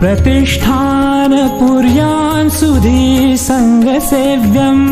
प्रतिष्ठानपुर्यान् सुधी सङ्गसेव्यम्।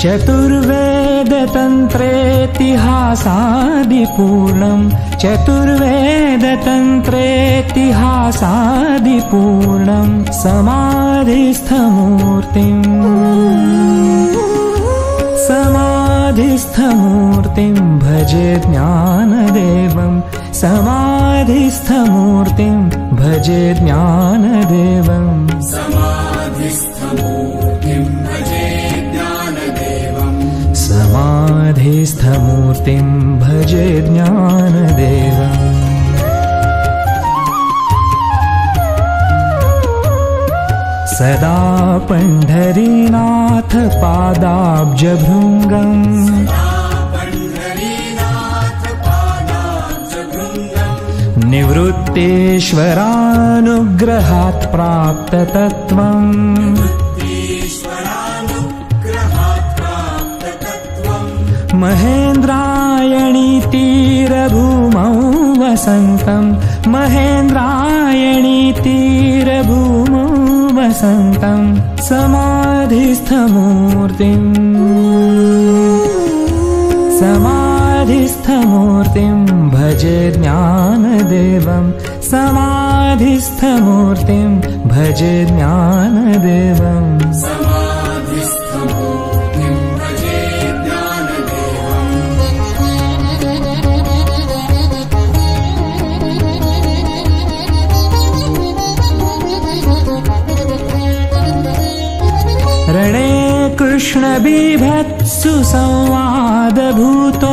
चतुर्वेदतन्त्रेतिहासादिपूर्णम्। चतुर्वेदतन्त्रेतिहासादिपूर्णम् समाधिस्थमूर्तिम् समाधिस्थमूर्तिम् भजे ज्ञानदेवम् समाधिस्थमूर्तिम् भजे ज्ञानदेवम् समाधिस्थमूर्तिम् भजे ज्ञानदेवम् सदा पण्ढरीनाथ निवृत्तेश्वरानुग्रहात् प्राप्ततत्त्वम्। महेन्द्रायणी तीरभूमौ वसन्तम् महेन्द्रायणी तीरभूमौ वसन्तम् समाधिस्थमूर्तिम् भजे ज्ञानदेवम् समाधिस्थमूर्तिम् भजे ज्ञानदेवम् रणे कृष्णबिभत्सु संवादभूतो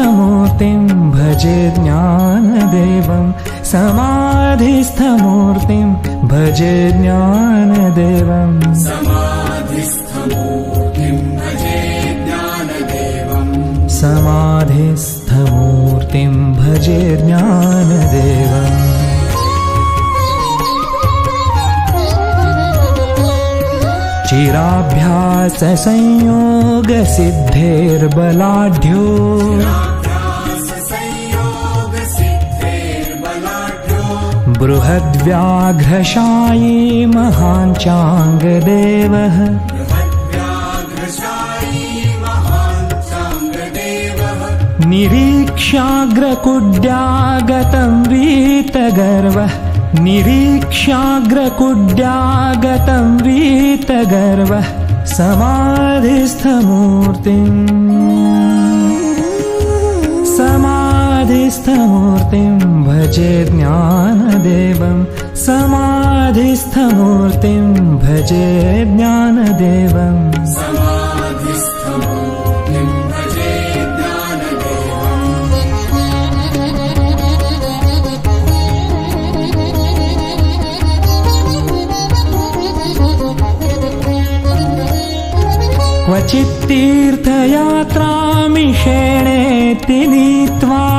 समाधिस्थमूर्तिम् भजे ज्ञानदेवम्। समाधिस्थमूर्तिम् भजे ज्ञानदेवम्। समाधिस्थमूर्तिम् भजे ज्ञानदेवम्। चिराभ्याससंयोगसिद्धेर्बलाढ्यो बृहद्व्याघ्रशायी महाञ्चाङ्गदेवः निरीक्ष्याग्रकुड्यागतं वीतगर्वः। निरीक्ष्याग्रकुड्यागतं वीतगर्वः। समाधिस्थमूर्तिम् समाधिस्थमूर्तिम् भजे ज्ञानदेवम् समाधिस्थमूर्तिम् भजे ज्ञानदेवम् क्वचित्तीर्थयात्रामिषेणेति नीत्वा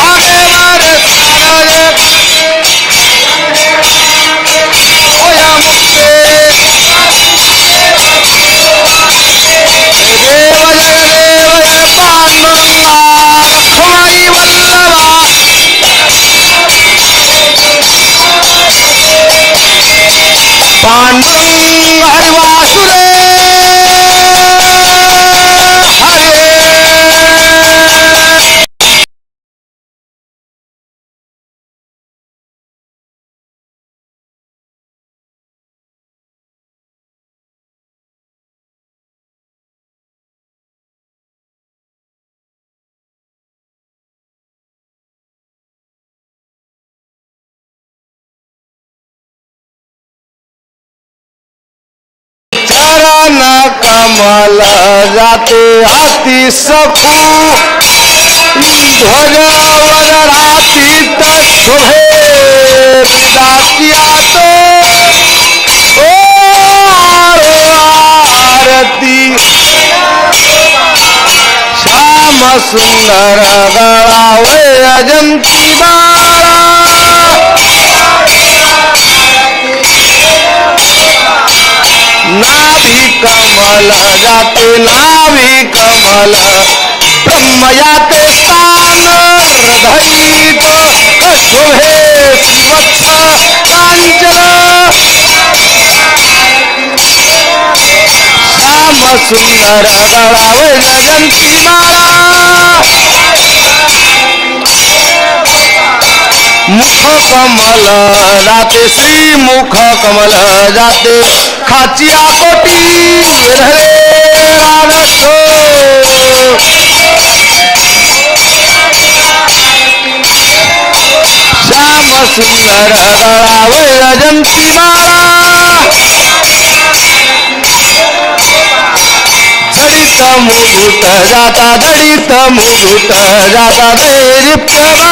चरण कमल जाते हाथी सफू ध्वजावर राती तक किया तो। ओ आरती। श्याम सुंदर गड़ावे अजंती बारा। नावी कमल जाते नावी कमल ब्रह्मयाते स्थान हृदयीत शोभे श्रीवत्स श्याम सुंदर गळावर जयंती माळा मुख कमल जाते श्री मुख कमल जाते खाचिया कोटी रे श्याम सुंदर गणावे रजंती माला जडित मुभूत जाता जडित मुभूत जाता नैरिप्यमा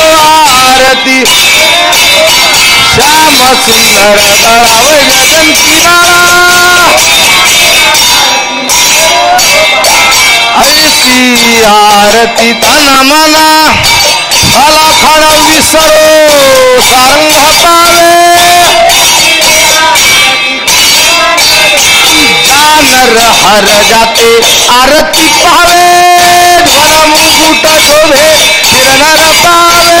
आरती श्याम सुंदर गळाव जयंती ऐसी आरती तन मना फला खण विसरो, सारंग पावे जानर हर जाते आरती पावे ध्वन मुकुट शोभे किरणर पावे।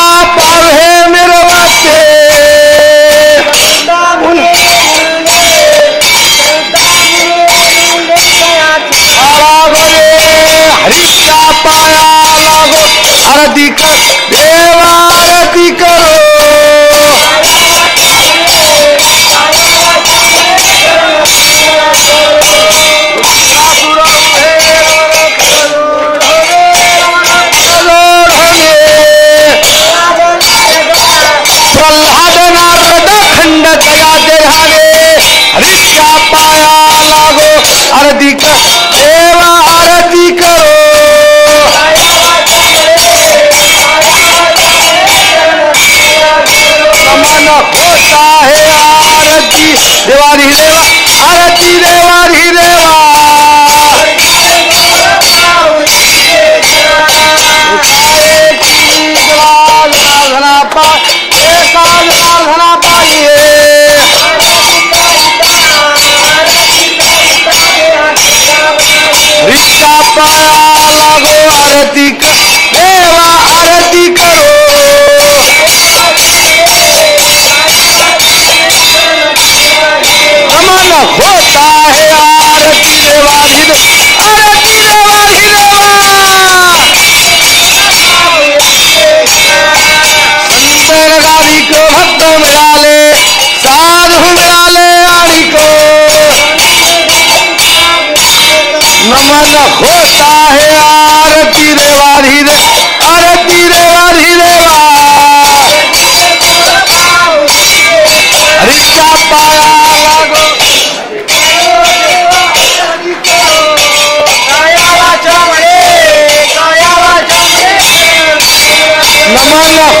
para de cabeça. রে আরে কি Vamos.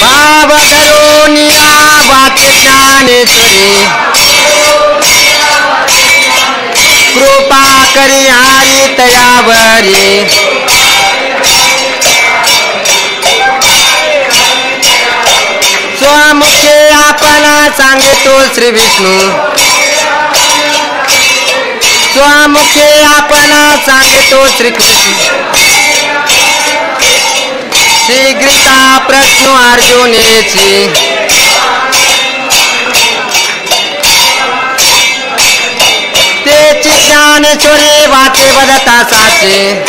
भाव धरोनिया वाचे ज्ञानेश्वरी। कृपा करी हारी तयावरी। स्वमुखे आपण सांगतो श्री विष्णू। स्वामुखे आपण सांगतो श्री कृष्ण प्रश्न अर्जुनेची. तेची ज्ञानेश्वरी वाचे वदता साचे.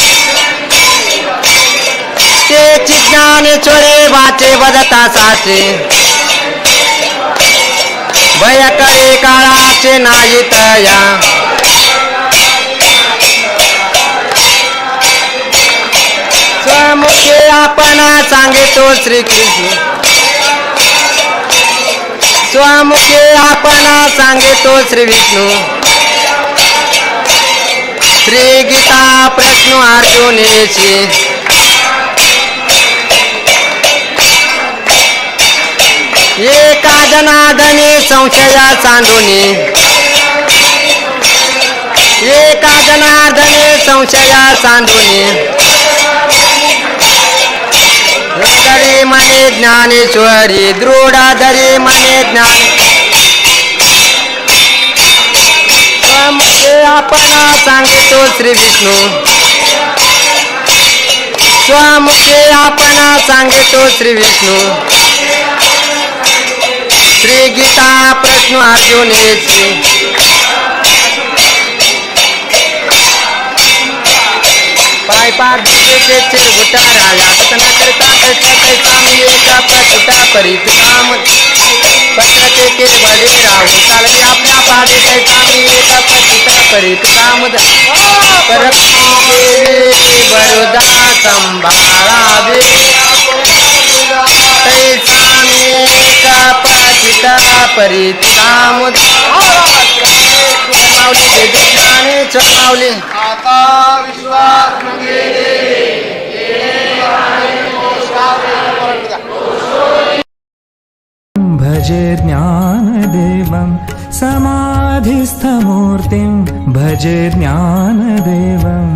तेची ज्ञानेश्वरी वाचे वदता साचे. भय करे काळाचे नाही तया. मुखे आपण सांगितो श्री कृष्ण स्वामुखे आपण सांगितो श्री विष्णू श्री गीता प्रश्न अर्जुनेची एका जनादने संशया सांडूनी. एका जनार्दने संशया सांडूनी. धरी मने ज्ञानेश्वरी दृढ धरी मने ज्ञान. स्वमुखे आपण सांगतो श्री विष्णू. स्वमुखे आपण सांगतो श्री विष्णू. श्री गीता प्रश्न अर्जुनेची. पाइपा के से चिरगुटा राजा पतना करता ऐसा कैसा मिले का पछुटा परित काम पत्रते के बड़े राव राहु साले आपना पादे कैसा मिले का पछुटा परित काम बरोदा संभाला दे। ऐसा का पछुटा परित काम द। दे दे गाने चो आता विश्वास भजे ज्ञानदेवं समाधिस्थमूर्तिं। भजे ज्ञानदेवम्